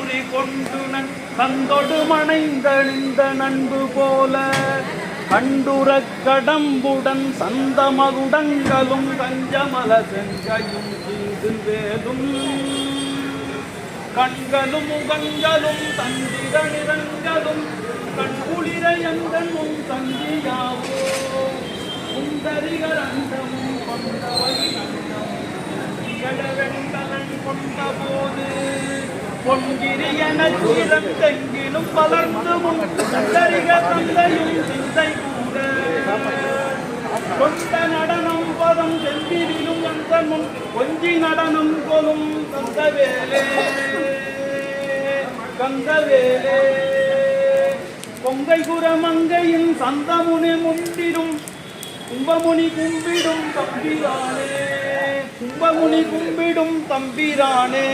உரி கொண்டு தந்தொடு மணைந்தணிந்த நண்பு போல. கண்டுர கடம்புடன் சந்த மகுடங்களும் கஞ்சமல செங்கையும் செய்து வேலும். கண்களும் முகங்களும் தந்திர நிறங்களும் கண்குளிர எந்தன் முன் தந்தியாவோ. சுந்தரிகள் அண்டமும் போது. பொன்கிரியன சீரந்தெங்கிலும் வளர்ந்து முன் சுந்தரிக தந்தையும் சிந்தை கூட. கொண்ட நடனம் பதம் செந்திலும் வந்த முன் கொஞ்சி நடனம் கொலும் கந்தவேலே. கந்தவேலே. கொங்கை குரமங்கையின் சந்தமுனி முண்டிடும் கும்பமுனி கும்பிடும் தம்பிரானே கும்பமுனி கும்பிடும் தம்பிரானே.